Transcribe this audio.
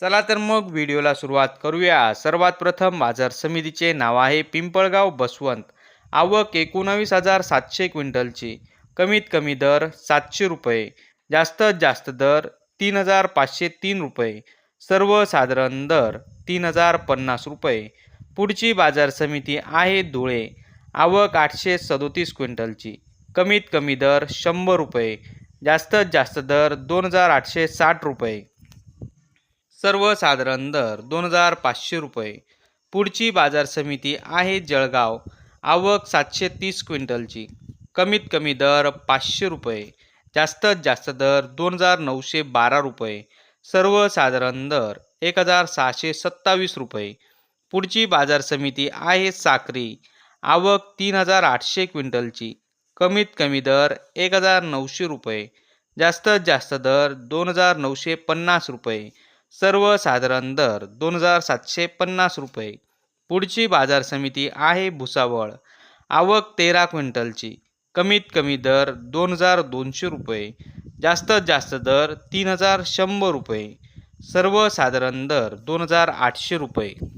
चला तर मग व्हिडिओला सुरुवात करूया. सर्वात प्रथम बाजार समितीचे नाव आहे पिंपळगाव बसवंत. आवक एकोणावीस हजार सातशे क्विंटलची. कमीत कमी दर सातशे रुपये. जास्तीत जास्त दर तीन हजार पाचशे तीन रुपये. सर्वसाधारण दर तीन हजार पन्नास रुपये. पुढची बाजार समिती आहे धुळे. आवक आठशे सदोतीस क्विंटलची. कमीत कमी दर शंभर रुपये. जास्तीत जास्त दर दोन हजार आठशे साठ रुपये. सर्वसाधारण दर दोन हजार पाचशे रुपये. पुढची बाजार समिती आहे जळगाव. आवक सातशे तीस क्विंटलची. कमीत कमी दर पाचशे रुपये. जास्तीत जास्त दर दोन हजार नऊशे बारा रुपये. सर्वसाधारण दर एक हजार सहाशे सत्तावीस रुपये. पुढची बाजार समिती आहे साक्री. आवक तीन हजार आठशे क्विंटलची. कमीत कमी दर एक हजार नऊशे रुपये. जास्तीत जास्त दर दोन हजार नऊशे पन्नास रुपये. सर्वसाधारण दर दोन हजार सातशे पन्नास रुपये. पुढची बाजार समिती आहे भुसावळ. आवक तेरा क्विंटलची. कमीत कमी दर दोन हजार दोनशे रुपये. जास्तीत जास्त दर तीन हजार शंभर रुपये. सर्वसाधारण दर दोन हजार आठशे रुपये.